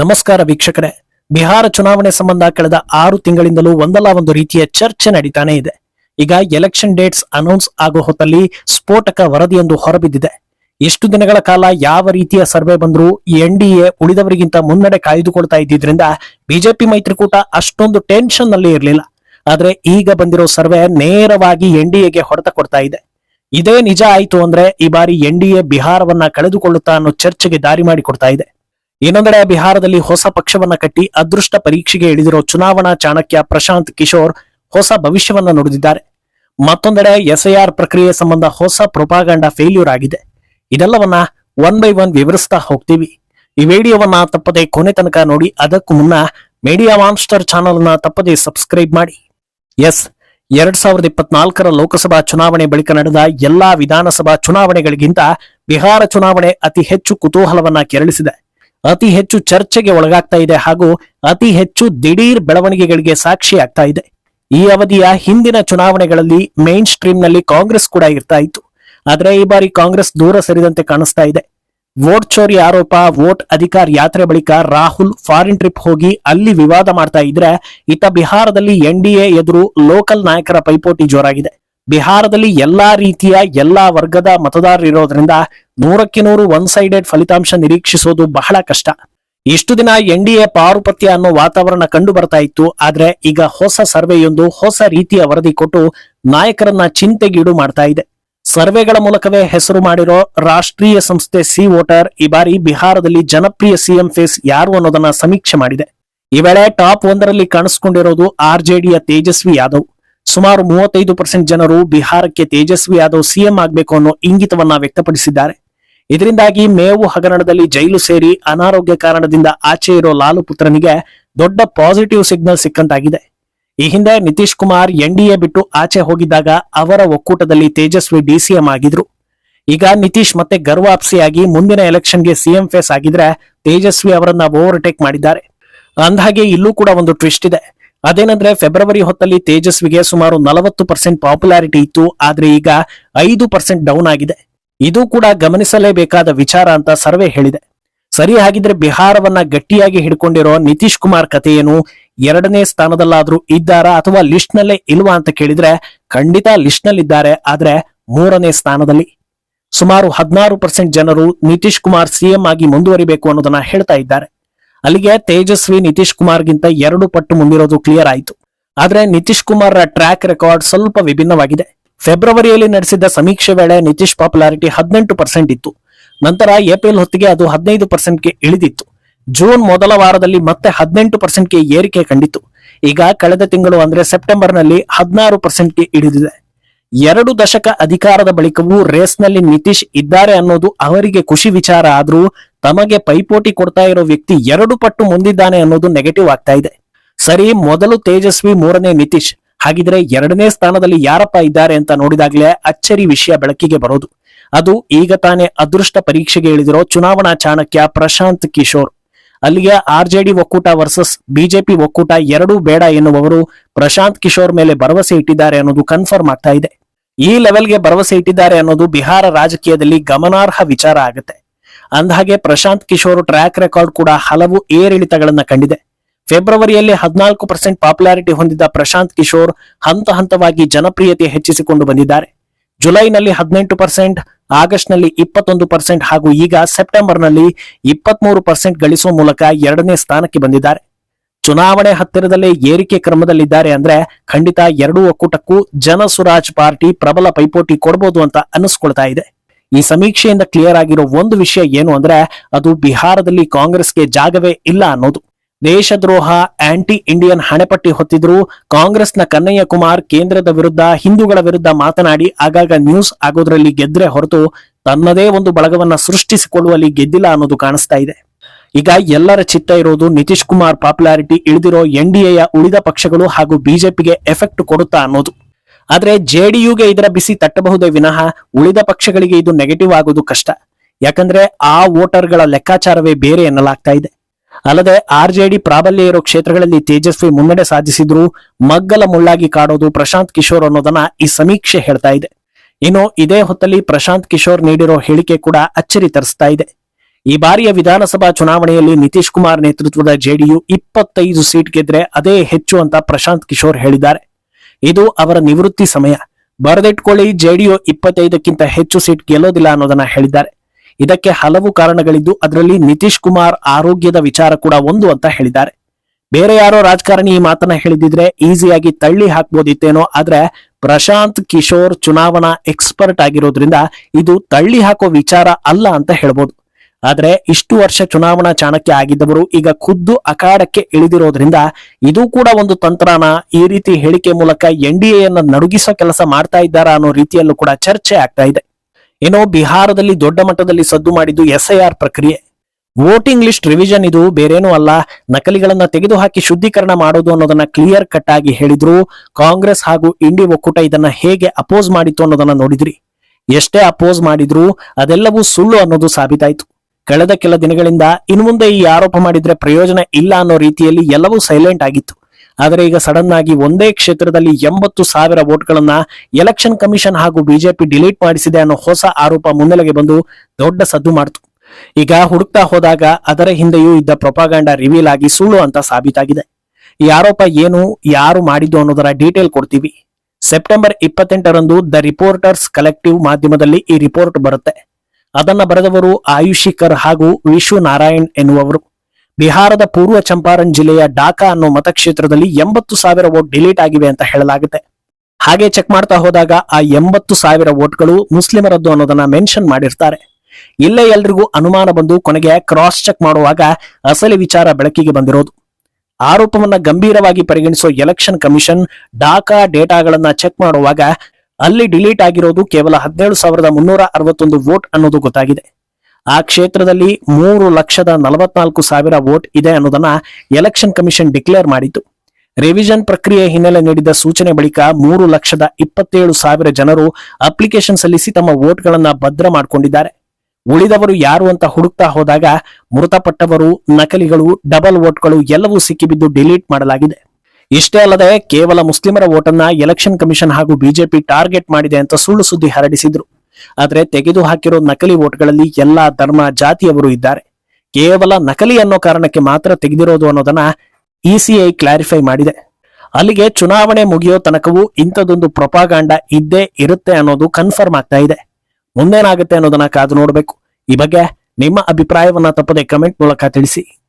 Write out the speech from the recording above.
ನಮಸ್ಕಾರ ವೀಕ್ಷಕರೇ. ಬಿಹಾರ ಚುನಾವಣೆ ಸಂಬಂಧ ಕಳೆದ ಆರು ತಿಂಗಳಿಂದಲೂ ಒಂದಲ್ಲ ಒಂದು ರೀತಿಯ ಚರ್ಚೆ ನಡೀತಾನೆ ಇದೆ. ಈಗ ಎಲೆಕ್ಷನ್ ಡೇಟ್ಸ್ ಅನೌನ್ಸ್ ಆಗೋ ಹೊತ್ತಲ್ಲಿ ಸ್ಫೋಟಕ ವರದಿಯೊಂದು ಹೊರಬಿದ್ದಿದೆ. ಎಷ್ಟು ದಿನಗಳ ಕಾಲ ಯಾವ ರೀತಿಯ ಸರ್ವೆ ಬಂದರೂ ಎನ್ ಡಿ ಎ ಉಳಿದವರಿಗಿಂತ ಮುನ್ನಡೆ ಕಾಯ್ದುಕೊಳ್ತಾ ಇದ್ದಿದ್ರಿಂದ ಬಿಜೆಪಿ ಮೈತ್ರಿಕೂಟ ಅಷ್ಟೊಂದು ಟೆನ್ಷನ್ನಲ್ಲಿ ಇರಲಿಲ್ಲ. ಆದ್ರೆ ಈಗ ಬಂದಿರೋ ಸರ್ವೆ ನೇರವಾಗಿ ಎನ್ ಡಿ ಎಗೆ ಹೊಡೆತ ಕೊಡ್ತಾ ಇದೆ. ಇದೇ ನಿಜ ಆಯ್ತು ಅಂದ್ರೆ ಈ ಬಾರಿ ಎನ್ ಡಿ ಎ ಬಿಹಾರವನ್ನ ಕಳೆದುಕೊಳ್ಳುತ್ತಾ ಅನ್ನೋ ಚರ್ಚೆಗೆ ದಾರಿ ಮಾಡಿಕೊಡ್ತಾ ಇದೆ. ಇನ್ನೊಂದೆಡೆ ಬಿಹಾರದಲ್ಲಿ ಹೊಸ ಪಕ್ಷವನ್ನ ಕಟ್ಟಿ ಅದೃಷ್ಟ ಪರೀಕ್ಷೆಗೆ ಇಳಿದಿರೋ ಚುನಾವಣಾ ಚಾಣಕ್ಯ ಪ್ರಶಾಂತ್ ಕಿಶೋರ್ ಹೊಸ ಭವಿಷ್ಯವನ್ನ ನುಡಿದಿದ್ದಾರೆ. ಮತ್ತೊಂದೆಡೆ ಎಸ್ಐಆರ್ ಪ್ರಕ್ರಿಯೆ ಸಂಬಂಧ ಹೊಸ ಪ್ರೊಪಾಗಂಡ ಫೇಲ್ಯೂರ್ ಆಗಿದೆ. ಇದೆಲ್ಲವನ್ನ ಒನ್ ಬೈ ಒನ್ ವಿವರಿಸ್ತಾ ಹೋಗ್ತೀವಿ. ಈ ವಿಡಿಯೋವನ್ನ ತಪ್ಪದೆ ಕೊನೆ ತನಕ ನೋಡಿ, ಅದಕ್ಕೂ ಮುನ್ನ ಮೀಡಿಯಾ ಮಾನ್ಸ್ಟರ್ ಚಾನಲ್ನ ತಪ್ಪದೆ ಸಬ್ಸ್ಕ್ರೈಬ್ ಮಾಡಿ. ಎಸ್ ಎರಡ್ ಸಾವಿರದ ಇಪ್ಪತ್ನಾಲ್ಕರ ಲೋಕಸಭಾ ಚುನಾವಣೆ ಬಳಿಕ ನಡೆದ ಎಲ್ಲಾ ವಿಧಾನಸಭಾ ಚುನಾವಣೆಗಳಿಗಿಂತ ಬಿಹಾರ ಚುನಾವಣೆ ಅತಿ ಹೆಚ್ಚು ಕುತೂಹಲವನ್ನ ಕೆರಳಿಸಿದೆ. ಅತಿ ಹೆಚ್ಚು ಚರ್ಚೆಗೆ ಒಳಗಾಗ್ತಾ ಇದೆ ಹಾಗೂ ಅತಿ ಹೆಚ್ಚು ದಿಢೀರ್ ಬೆಳವಣಿಗೆಗಳಿಗೆ ಸಾಕ್ಷಿ ಆಗ್ತಾ ಇದೆ. ಈ ಅವಧಿಯ ಹಿಂದಿನ ಚುನಾವಣೆಗಳಲ್ಲಿ ಮೇನ್ ಸ್ಟ್ರೀಮ್ನಲ್ಲಿ ಕಾಂಗ್ರೆಸ್ ಕೂಡ ಇರ್ತಾ ಇತ್ತು. ಆದ್ರೆ ಈ ಬಾರಿ ಕಾಂಗ್ರೆಸ್ ದೂರ ಸರಿದಂತೆ ಕಾಣಿಸ್ತಾ ಇದೆ. ವೋಟ್ ಚೋರಿ ಆರೋಪ, ವೋಟ್ ಅಧಿಕಾರ ಯಾತ್ರೆ ಬಳಿಕ ರಾಹುಲ್ ಫಾರಿನ್ ಟ್ರಿಪ್ ಹೋಗಿ ಅಲ್ಲಿ ವಿವಾದ ಮಾಡ್ತಾ ಇದ್ರೆ, ಇತ್ತ ಬಿಹಾರದಲ್ಲಿ ಎನ್ ಡಿ ಎ ಎದುರು ಲೋಕಲ್ ನಾಯಕರ ಪೈಪೋಟಿ ಜೋರಾಗಿದೆ. ಬಿಹಾರದಲ್ಲಿ ಎಲ್ಲಾ ರೀತಿಯ ಎಲ್ಲಾ ವರ್ಗದ ಮತದಾರರು ಇರೋದ್ರಿಂದ ನೂರಕ್ಕೆ ನೂರು ಒನ್ ಸೈಡೆಡ್ ಫಲಿತಾಂಶ ನಿರೀಕ್ಷಿಸೋದು ಬಹಳ ಕಷ್ಟ. ಇಷ್ಟು ದಿನ ಎನ್ ಡಿ ಎ ಪಾರುಪತ್ಯ ಅನ್ನೋ ವಾತಾವರಣ ಕಂಡು ಬರ್ತಾ ಇತ್ತು. ಆದ್ರೆ ಈಗ ಹೊಸ ಸರ್ವೆಯೊಂದು ಹೊಸ ರೀತಿಯ ವರದಿ ಕೊಟ್ಟು ನಾಯಕರನ್ನ ಚಿಂತೆಗೀಡು ಮಾಡ್ತಾ ಇದೆ. ಸರ್ವೆಗಳ ಮೂಲಕವೇ ಹೆಸರು ಮಾಡಿರೋ ರಾಷ್ಟ್ರೀಯ ಸಂಸ್ಥೆ ಸಿ ವೋಟರ್ ಈ ಬಾರಿ ಬಿಹಾರದಲ್ಲಿ ಜನಪ್ರಿಯ ಸಿಎಂ ಫೇಸ್ ಯಾರು ಅನ್ನೋದನ್ನ ಸಮೀಕ್ಷೆ ಮಾಡಿದೆ. ಈ ವೇಳೆ ಟಾಪ್ ಒಂದರಲ್ಲಿ ಕಾಣಿಸ್ಕೊಂಡಿರೋದು ಆರ್ಜೆಡಿಯ ತೇಜಸ್ವಿ ಯಾದವ್. ಸುಮಾರು ಮೂವತ್ತೈದು ಪರ್ಸೆಂಟ್ ಜನರು ಬಿಹಾರಕ್ಕೆ ತೇಜಸ್ವಿ ಯಾದವ್ ಸಿಎಂ ಆಗಬೇಕು ಅನ್ನೋ ಇಂಗಿತವನ್ನ ವ್ಯಕ್ತಪಡಿಸಿದ್ದಾರೆ. ಇದರಿಂದಾಗಿ ಮೇವು ಹಗರಣದಲ್ಲಿ ಜೈಲು ಸೇರಿ ಅನಾರೋಗ್ಯ ಕಾರಣದಿಂದ ಆಚೆ ಇರೋ ಲಾಲು ಪುತ್ರನಿಗೆ ದೊಡ್ಡ ಪಾಸಿಟಿವ್ ಸಿಗ್ನಲ್ ಸಿಕ್ಕಂತಾಗಿದೆ. ಈ ಹಿಂದೆ ನಿತೀಶ್ ಕುಮಾರ್ ಎನ್ಡಿಎ ಬಿಟ್ಟು ಆಚೆ ಹೋಗಿದ್ದಾಗ ಅವರ ಒಕ್ಕೂಟದಲ್ಲಿ ತೇಜಸ್ವಿ ಡಿಸಿಎಂ ಆಗಿದ್ರು. ಈಗ ನಿತೀಶ್ ಮತ್ತೆ ಗರ್ವಾಪ್ಸಿಯಾಗಿ ಮುಂದಿನ ಎಲೆಕ್ಷನ್ಗೆ ಸಿಎಂ ಫೇಸ್ ಆಗಿದ್ರೆ ತೇಜಸ್ವಿ ಅವರನ್ನ ಓವರ್ಟೇಕ್ ಮಾಡಿದ್ದಾರೆ. ಅಂದ್ಹಾಗೆ ಇಲ್ಲೂ ಕೂಡ ಒಂದು ಟ್ವಿಸ್ಟ್ ಇದೆ. ಅದೇನಂದ್ರೆ ಫೆಬ್ರವರಿ ಹೊತ್ತಲ್ಲಿ ತೇಜಸ್ವಿಗೆ ಸುಮಾರು ನಲವತ್ತು ಪರ್ಸೆಂಟ್ ಪಾಪ್ಯುಲಾರಿಟಿ ಇತ್ತು, ಆದ್ರೆ ಈಗ ಐದು ಪರ್ಸೆಂಟ್ ಡೌನ್ ಆಗಿದೆ. ಇದು ಕೂಡ ಗಮನಿಸಲೇಬೇಕಾದ ವಿಚಾರ ಅಂತ ಸರ್ವೆ ಹೇಳಿದೆ. ಸರಿ ಹಾಗಿದ್ರೆ ಬಿಹಾರವನ್ನ ಗಟ್ಟಿಯಾಗಿ ಹಿಡ್ಕೊಂಡಿರೋ ನಿತೀಶ್ ಕುಮಾರ್ ಕಥೆ ಏನು ಎರಡನೇ ಸ್ಥಾನದಲ್ಲಾದ್ರೂ ಇದ್ದಾರಾ ಅಥವಾ ಲಿಸ್ಟ್ ನಲ್ಲೇ ಇಲ್ವಾ ಅಂತ ಕೇಳಿದ್ರೆ ಖಂಡಿತ ಲಿಸ್ಟ್ ನಲ್ಲಿದ್ದಾರೆ ಆದ್ರೆ ಮೂರನೇ ಸ್ಥಾನದಲ್ಲಿ. ಸುಮಾರು ಹದಿನಾರು ಪರ್ಸೆಂಟ್ ಜನರು ನಿತೀಶ್ ಕುಮಾರ್ ಸಿಎಂ ಆಗಿ ಮುಂದುವರಿಬೇಕು ಅನ್ನೋದನ್ನ ಹೇಳ್ತಾ ಇದ್ದಾರೆ. ಅಲ್ಲಿಗೆ ತೇಜಸ್ವಿ ನಿತೀಶ್ ಕುಮಾರ್ ಗಿಂತ ಎರಡು ಪಟ್ಟು ಮುಂದಿರೋದು ಕ್ಲಿಯರ್ ಆಯಿತು. ಆದ್ರೆ ನಿತೀಶ್ ಕುಮಾರ್ ಟ್ರ್ಯಾಕ್ ರೆಕಾರ್ಡ್ ಸ್ವಲ್ಪ ವಿಭಿನ್ನವಾಗಿದೆ. ಫೆಬ್ರವರಿಯಲ್ಲಿ ನಡೆಸಿದ ಸಮೀಕ್ಷೆ ವೇಳೆ ನಿತೀಶ್ ಪಾಪ್ಯುಲಾರಿಟಿ ಹದಿನೆಂಟು ಪರ್ಸೆಂಟ್ ಇತ್ತು. ನಂತರ ಏಪ್ರಿಲ್ ಹೊತ್ತಿಗೆ ಅದು ಹದಿನೈದು ಪರ್ಸೆಂಟ್ಗೆ ಇಳಿದಿತ್ತು. ಜೂನ್ ಮೊದಲ ವಾರದಲ್ಲಿ ಮತ್ತೆ ಹದಿನೆಂಟು ಪರ್ಸೆಂಟ್ಗೆ ಏರಿಕೆ ಕಂಡಿತ್ತು ಈಗ ಕಳೆದ ತಿಂಗಳು ಅಂದ್ರೆ ಸೆಪ್ಟೆಂಬರ್ನಲ್ಲಿ ಹದಿನಾರು ಪರ್ಸೆಂಟ್ಗೆ ಇಳಿದಿದೆ. ಎರಡು ದಶಕ ಅಧಿಕಾರದ ಬಳಿಕವೂ ರೇಸ್ನಲ್ಲಿ ನಿತೀಶ್ ಇದ್ದಾರೆ ಅನ್ನೋದು ಅವರಿಗೆ ಖುಷಿ ವಿಚಾರ. ಆದ್ರೂ ತಮಗೆ ಪೈಪೋಟಿ ಕೊಡ್ತಾ ಇರೋ ವ್ಯಕ್ತಿ ಎರಡು ಪಟ್ಟು ಮುಂದಿದ್ದಾನೆ ಅನ್ನೋದು ನೆಗೆಟಿವ್ ಆಗ್ತಾ ಇದೆ. ಸರಿ, ಮೊದಲು ತೇಜಸ್ವಿ, ಮೂರನೇ ನಿತೀಶ್. ಹಾಗಿದ್ರೆ ಎರಡನೇ ಸ್ಥಾನದಲ್ಲಿ ಯಾರಪ್ಪ ಇದ್ದಾರೆ ಅಂತ ನೋಡಿದಾಗ್ಲೇ ಅಚ್ಚರಿ ವಿಷಯ ಬೆಳಕಿಗೆ ಬರೋದು. ಅದು ಈಗ ತಾನೇ ಅದೃಷ್ಟ ಪರೀಕ್ಷೆಗೆ ಇಳಿದಿರೋ ಚುನಾವಣಾ ಚಾಣಕ್ಯ ಪ್ರಶಾಂತ್ ಕಿಶೋರ್. ಅಲ್ಲಿಗೆ ಆರ್ಜೆಡಿ ಒಕ್ಕೂಟ ವರ್ಸಸ್ ಬಿಜೆಪಿ ಒಕ್ಕೂಟ ಎರಡೂ ಬೇಡ ಎನ್ನುವವರು ಪ್ರಶಾಂತ್ ಕಿಶೋರ್ ಮೇಲೆ ಭರವಸೆ ಇಟ್ಟಿದ್ದಾರೆ ಅನ್ನೋದು ಕನ್ಫರ್ಮ್ ಆಗ್ತಾ ಇದೆ. ಈ ಲೆವೆಲ್ಗೆ ಭರವಸೆ ಇಟ್ಟಿದ್ದಾರೆ ಅನ್ನೋದು ಬಿಹಾರ ರಾಜಕೀಯದಲ್ಲಿ ಗಮನಾರ್ಹ ವಿಚಾರ ಆಗುತ್ತೆ. ಅಂದಹಾಗೆ ಪ್ರಶಾಂತ್ ಕಿಶೋರ್ ಟ್ರ್ಯಾಕ್ ರೆಕಾರ್ಡ್ ಕೂಡ ಹಲವು ಏರಿಳಿತಗಳನ್ನ ಕಂಡಿದೆ. ಫೆಬ್ರವರಿಯಲ್ಲಿ ಹದಿನಾಲ್ಕು ಪರ್ಸೆಂಟ್ ಪಾಪ್ಯುಲಾರಿಟಿ ಹೊಂದಿದ್ದ ಪ್ರಶಾಂತ್ ಕಿಶೋರ್ ಹಂತ ಹಂತವಾಗಿ ಜನಪ್ರಿಯತೆ ಹೆಚ್ಚಿಸಿಕೊಂಡು ಬಂದಿದ್ದಾರೆ. ಜುಲೈನಲ್ಲಿ ಹದಿನೆಂಟು ಪರ್ಸೆಂಟ್ ಆಗಸ್ಟ್ನಲ್ಲಿ ಇಪ್ಪತ್ತೊಂದು ಪರ್ಸೆಂಟ್ ಹಾಗೂ ಈಗ ಸೆಪ್ಟೆಂಬರ್ನಲ್ಲಿ ಇಪ್ಪತ್ಮೂರು ಪರ್ಸೆಂಟ್ ಗಳಿಸುವ ಮೂಲಕ ಎರಡನೇ ಸ್ಥಾನಕ್ಕೆ ಬಂದಿದ್ದಾರೆ. ಚುನಾವಣೆ ಹತ್ತಿರದಲ್ಲೇ ಏರಿಕೆ ಕ್ರಮದಲ್ಲಿದ್ದಾರೆ ಅಂದ್ರೆ ಖಂಡಿತ ಎರಡೂ ಒಕ್ಕೂಟಕ್ಕೂ ಜನಸುರಾಜ್ ಪಾರ್ಟಿ ಪ್ರಬಲ ಪೈಪೋಟಿ ಕೊಡಬಹುದು ಅಂತ ಅನ್ನಿಸ್ಕೊಳ್ತಾ ಇದೆ. ಈ ಸಮೀಕ್ಷೆಯಿಂದ ಕ್ಲಿಯರ್ ಆಗಿರೋ ಒಂದು ವಿಷಯ ಏನು ಅಂದ್ರೆ ಅದು ಬಿಹಾರದಲ್ಲಿ ಕಾಂಗ್ರೆಸ್ಗೆ ಜಾಗವೇ ಇಲ್ಲ ಅನ್ನೋದು. ದೇಶದ್ರೋಹ ಆಂಟಿ ಇಂಡಿಯನ್ ಹಣೆಪಟ್ಟಿ ಹೊತ್ತಿದ್ರು. ಕಾಂಗ್ರೆಸ್ನ ಕನ್ನಯ್ಯ ಕುಮಾರ್ ಕೇಂದ್ರದ ವಿರುದ್ಧ, ಹಿಂದೂಗಳ ವಿರುದ್ಧ ಮಾತನಾಡಿ, ಆಗಾಗ ನ್ಯೂಸ್ ಆಗೋದ್ರಲ್ಲಿ ಗೆದ್ರೆ ಹೊರತು ತನ್ನದೇ ಒಂದು ಬಳಗವನ್ನ ಸೃಷ್ಟಿಸಿಕೊಳ್ಳುವಲ್ಲಿ ಗೆದ್ದಿಲ್ಲ ಅನ್ನೋದು ಕಾಣಿಸ್ತಾ ಇದೆ. ಈಗ ಎಲ್ಲರ ಚಿತ್ತ ಇರೋದು ನಿತೀಶ್ ಕುಮಾರ್ ಪಾಪ್ಯುಲಾರಿಟಿ ಇಳಿದಿರೋ ಎನ್ ಉಳಿದ ಪಕ್ಷಗಳು ಹಾಗೂ ಬಿಜೆಪಿಗೆ ಎಫೆಕ್ಟ್ ಕೊಡುತ್ತಾ ಅನ್ನೋದು. ಆದ್ರೆ ಜೆಡಿಯುಗೆ ಇದರ ಬಿಸಿ ತಟ್ಟಬಹುದೇ ವಿನಃ ಉಳಿದ ಪಕ್ಷಗಳಿಗೆ ಇದು ನೆಗೆಟಿವ್ ಆಗೋದು ಕಷ್ಟ. ಯಾಕಂದ್ರೆ ಆ ವೋಟರ್ಗಳ ಲೆಕ್ಕಾಚಾರವೇ ಬೇರೆ ಎನ್ನಲಾಗ್ತಾ ಇದೆ. ಅಲ್ಲದೆ ಆರ್ಜೆಡಿ ಪ್ರಾಬಲ್ಯ ಇರೋ ಕ್ಷೇತ್ರಗಳಲ್ಲಿ ತೇಜಸ್ವಿ ಮುನ್ನಡೆ ಸಾಧಿಸಿದ್ರು ಮಗ್ಗಲ ಮುಳ್ಳಾಗಿ ಕಾಡೋದು ಪ್ರಶಾಂತ್ ಕಿಶೋರ್ ಅನ್ನೋದನ್ನ ಈ ಸಮೀಕ್ಷೆ ಹೇಳ್ತಾ ಇದೆ. ಇನ್ನು ಇದೇ ಹೊತ್ತಲ್ಲಿ ಪ್ರಶಾಂತ್ ಕಿಶೋರ್ ನೀಡಿರೋ ಹೇಳಿಕೆ ಕೂಡ ಅಚ್ಚರಿ ತರಿಸ್ತಾ ಇದೆ. ಈ ಬಾರಿಯ ವಿಧಾನಸಭಾ ಚುನಾವಣೆಯಲ್ಲಿ ನಿತೀಶ್ ಕುಮಾರ್ ನೇತೃತ್ವದ ಜೆಡಿಯು ಇಪ್ಪತ್ತೈದು ಸೀಟ್ ಗೆದ್ರೆ ಅದೇ ಹೆಚ್ಚು ಅಂತ ಪ್ರಶಾಂತ್ ಕಿಶೋರ್ ಹೇಳಿದ್ದಾರೆ. ಇದು ಅವರ ನಿವೃತ್ತಿ ಸಮಯ. ಬರೆದಿಟ್ಕೊಳ್ಳಿ, ಜೆಡಿಯು ಇಪ್ಪತ್ತೈದಕ್ಕಿಂತ ಹೆಚ್ಚು ಸೀಟ್ ಗೆಲ್ಲೋದಿಲ್ಲ ಅನ್ನೋದನ್ನ ಹೇಳಿದ್ದಾರೆ. ಇದಕ್ಕೆ ಹಲವು ಕಾರಣಗಳಿದ್ದು, ಅದರಲ್ಲಿ ನಿತೀಶ್ ಕುಮಾರ್ ಆರೋಗ್ಯದ ವಿಚಾರ ಕೂಡ ಒಂದು ಅಂತ ಹೇಳಿದ್ದಾರೆ. ಬೇರೆ ಯಾರೋ ರಾಜಕಾರಣಿ ಈ ಮಾತನ್ನ ಹೇಳಿದಿದ್ರೆ ಈಸಿಯಾಗಿ ತಳ್ಳಿ ಹಾಕ್ಬೋದಿತ್ತೇನೋ, ಆದ್ರೆ ಪ್ರಶಾಂತ್ ಕಿಶೋರ್ ಚುನಾವಣಾ ಎಕ್ಸ್ಪರ್ಟ್ ಆಗಿರೋದ್ರಿಂದ ಇದು ತಳ್ಳಿ ಹಾಕೋ ವಿಚಾರ ಅಲ್ಲ ಅಂತ ಹೇಳ್ಬೋದು. ಆದ್ರೆ ಇಷ್ಟು ವರ್ಷ ಚುನಾವಣಾ ಚಾಣಕ್ಯ ಆಗಿದ್ದವರು ಈಗ ಖುದ್ದು ಅಖಾಡಕ್ಕೆ ಇಳಿದಿರೋದ್ರಿಂದ ಇದು ಕೂಡ ಒಂದು ತಂತ್ರನ ಈ ರೀತಿ ಹೇಳಿಕೆ ಮೂಲಕ ಎನ್ ಡಿ ಎನ್ನ ನಡುಗಿಸೋ ಕೆಲಸ ಮಾಡ್ತಾ ಇದ್ದಾರಾ ಅನ್ನೋ ರೀತಿಯಲ್ಲೂ ಕೂಡ ಚರ್ಚೆ ಆಗ್ತಾ ಇದೆ. ಏನೋ ಬಿಹಾರದಲ್ಲಿ ದೊಡ್ಡ ಮಟ್ಟದಲ್ಲಿ ಸದ್ದು ಮಾಡಿದ್ದು ಎಸ್ಐಆರ್ ಪ್ರಕ್ರಿಯೆ. ವೋಟಿಂಗ್ ಲಿಸ್ಟ್ ರಿವಿಷನ್ ಇದು ಬೇರೇನೂ ಅಲ್ಲ. ನಕಲಿಗಳನ್ನ ತೆಗೆದುಹಾಕಿ ಶುದ್ಧೀಕರಣ ಮಾಡೋದು ಅನ್ನೋದನ್ನ ಕ್ಲಿಯರ್ ಕಟ್ ಆಗಿ ಹೇಳಿದ್ರು. ಕಾಂಗ್ರೆಸ್ ಹಾಗೂ ಇಂಡಿ ಒಕ್ಕೂಟ ಇದನ್ನ ಹೇಗೆ ಅಪೋಸ್ ಮಾಡಿತ್ತು ಅನ್ನೋದನ್ನ ನೋಡಿದ್ರಿ. ಎಷ್ಟೇ ಅಪೋಸ್ ಮಾಡಿದ್ರು ಅದೆಲ್ಲವೂ ಸುಳ್ಳು ಅನ್ನೋದು ಸಾಬೀತಾಯಿತು. ಕಳೆದ ಕೆಲ ದಿನಗಳಿಂದ ಇನ್ಮುಂದೆ ಈ ಆರೋಪ ಮಾಡಿದ್ರೆ ಪ್ರಯೋಜನ ಇಲ್ಲ ಅನ್ನೋ ರೀತಿಯಲ್ಲಿ ಎಲ್ಲವೂ ಸೈಲೆಂಟ್ ಆಗಿತ್ತು. ಆದರೆ ಈಗ ಸಡನ್ ಆಗಿ ಒಂದೇ ಕ್ಷೇತ್ರದಲ್ಲಿ ಎಂಬತ್ತು ಸಾವಿರ ವೋಟ್ಗಳನ್ನ ಎಲೆಕ್ಷನ್ ಕಮಿಷನ್ ಹಾಗೂ ಬಿಜೆಪಿ ಡಿಲೀಟ್ ಮಾಡಿಸಿದೆ ಅನ್ನೋ ಹೊಸ ಆರೋಪ ಮುನ್ನೆಲೆಗೆ ಬಂದು ದೊಡ್ಡ ಸದ್ದು ಮಾಡಿತು. ಈಗ ಹುಡುಕ್ತಾ ಹೋದಾಗ ಅದರ ಹಿಂದೆಯೂ ಇದ್ದ ಪ್ರೊಪಾಗಂಡ ರಿವೀಲ್ ಆಗಿ ಸುಳ್ಳು ಅಂತ ಸಾಬೀತಾಗಿದೆ. ಈ ಆರೋಪ ಏನು, ಯಾರು ಮಾಡಿದ್ದು ಅನ್ನೋದರ ಡೀಟೇಲ್ ಕೊಡ್ತೀವಿ. ಸೆಪ್ಟೆಂಬರ್ ಇಪ್ಪತ್ತೆಂಟರಂದು ದ ರಿಪೋರ್ಟರ್ಸ್ ಕಲೆಕ್ಟಿವ್ ಮಾಧ್ಯಮದಲ್ಲಿ ಈ ರಿಪೋರ್ಟ್ ಬರುತ್ತೆ. ಅದನ್ನ ಬರೆದವರು ಆಯುಷಿಕರ್ ಹಾಗೂ ವಿಶ್ವ ನಾರಾಯಣ್ ಎನ್ನುವವರು. ಬಿಹಾರದ ಪೂರ್ವ ಚಂಪಾರಣ್ ಜಿಲ್ಲೆಯ ಡಾಕಾ ಅನ್ನೋ ಮತಕ್ಷೇತ್ರದಲ್ಲಿ ಎಂಬತ್ತು ಸಾವಿರ ವೋಟ್ ಡಿಲೀಟ್ ಆಗಿವೆ ಅಂತ ಹೇಳಲಾಗುತ್ತೆ. ಹಾಗೆ ಚೆಕ್ ಮಾಡ್ತಾ ಹೋದಾಗ ಆ ಎಂಬತ್ತು ಸಾವಿರ ವೋಟ್ಗಳು ಮುಸ್ಲಿಮರದ್ದು ಅನ್ನೋದನ್ನ ಮೆನ್ಷನ್ ಮಾಡಿರ್ತಾರೆ. ಇಲ್ಲೇ ಎಲ್ರಿಗೂ ಅನುಮಾನ ಬಂದು ಕೊನೆಗೆ ಕ್ರಾಸ್ ಚೆಕ್ ಮಾಡುವಾಗ ಅಸಲಿ ವಿಚಾರ ಬೆಳಕಿಗೆ ಬಂದಿರೋದು. ಆರೋಪವನ್ನ ಗಂಭೀರವಾಗಿ ಪರಿಗಣಿಸೋ ಎಲೆಕ್ಷನ್ ಕಮಿಷನ್ ಡಾಕಾ ಡೇಟಾಗಳನ್ನ ಚೆಕ್ ಮಾಡುವಾಗ ಅಲ್ಲಿ ಡಿಲೀಟ್ ಆಗಿರೋದು ಕೇವಲ ಹದಿನೇಳು ಸಾವಿರದ ಮುನ್ನೂರ ಅರವತ್ತೊಂದು ವೋಟ್ ಅನ್ನೋದು ಗೊತ್ತಾಗಿದೆ. ಆ ಕ್ಷೇತ್ರದಲ್ಲಿ ಮೂರು ಲಕ್ಷದ ನಲವತ್ನಾಲ್ಕು ಸಾವಿರ ವೋಟ್ ಇದೆ ಅನ್ನೋದನ್ನ ಎಲೆಕ್ಷನ್ ಕಮಿಷನ್ ಡಿಕ್ಲೇರ್ ಮಾಡಿತ್ತು. ರಿವಿಷನ್ ಪ್ರಕ್ರಿಯೆ ಹಿನ್ನೆಲೆ ನೀಡಿದ ಸೂಚನೆ ಬಳಿಕ ಮೂರು ಲಕ್ಷದ ಇಪ್ಪತ್ತೇಳು ಸಾವಿರ ಜನರು ಅಪ್ಲಿಕೇಶನ್ ಸಲ್ಲಿಸಿ ತಮ್ಮ ವೋಟ್ಗಳನ್ನ ಭದ್ರ ಮಾಡಿಕೊಂಡಿದ್ದಾರೆ. ಉಳಿದವರು ಯಾರು ಅಂತ ಹುಡುಕ್ತಾ ಹೋದಾಗ ಮೃತಪಟ್ಟವರು, ನಕಲಿಗಳು, ಡಬಲ್ ವೋಟ್ಗಳು ಎಲ್ಲವೂ ಸಿಕ್ಕಿಬಿದ್ದು ಡಿಲೀಟ್ ಮಾಡಲಾಗಿದೆ. ಇಷ್ಟೇ ಅಲ್ಲದೆ ಕೇವಲ ಮುಸ್ಲಿಮರ ವೋಟನ್ನ ಎಲೆಕ್ಷನ್ ಕಮಿಷನ್ ಹಾಗೂ ಬಿಜೆಪಿ ಟಾರ್ಗೆಟ್ ಮಾಡಿದೆ ಅಂತ ಸುಳ್ಳು ಸುದ್ದಿ ಹರಡಿಸಿದ್ರು. ಆದ್ರೆ ತೆಗೆದು ಹಾಕಿರೋ ನಕಲಿ ಓಟ್ಗಳಲ್ಲಿ ಎಲ್ಲಾ ಧರ್ಮ ಜಾತಿಯವರು ಇದ್ದಾರೆ. ಕೇವಲ ನಕಲಿ ಅನ್ನೋ ಕಾರಣಕ್ಕೆ ಮಾತ್ರ ತೆಗೆದಿರೋದು ಅನ್ನೋದನ್ನ ಇಸಿಐ ಕ್ಲಾರಿಫೈ ಮಾಡಿದೆ. ಅಲ್ಲಿಗೆ ಚುನಾವಣೆ ಮುಗಿಯೋ ತನಕವೂ ಇಂಥದೊಂದು ಪ್ರೊಪಾಗಾಂಡ ಇದ್ದೇ ಇರುತ್ತೆ ಅನ್ನೋದು ಕನ್ಫರ್ಮ್ ಆಗ್ತಾ ಇದೆ. ಮುಂದೇನಾಗುತ್ತೆ ಅನ್ನೋದನ್ನ ಕಾದು ನೋಡಬೇಕು. ಈ ಬಗ್ಗೆ ನಿಮ್ಮ ಅಭಿಪ್ರಾಯವನ್ನ ತಪ್ಪದೆ ಕಮೆಂಟ್ ಮೂಲಕ ತಿಳಿಸಿ.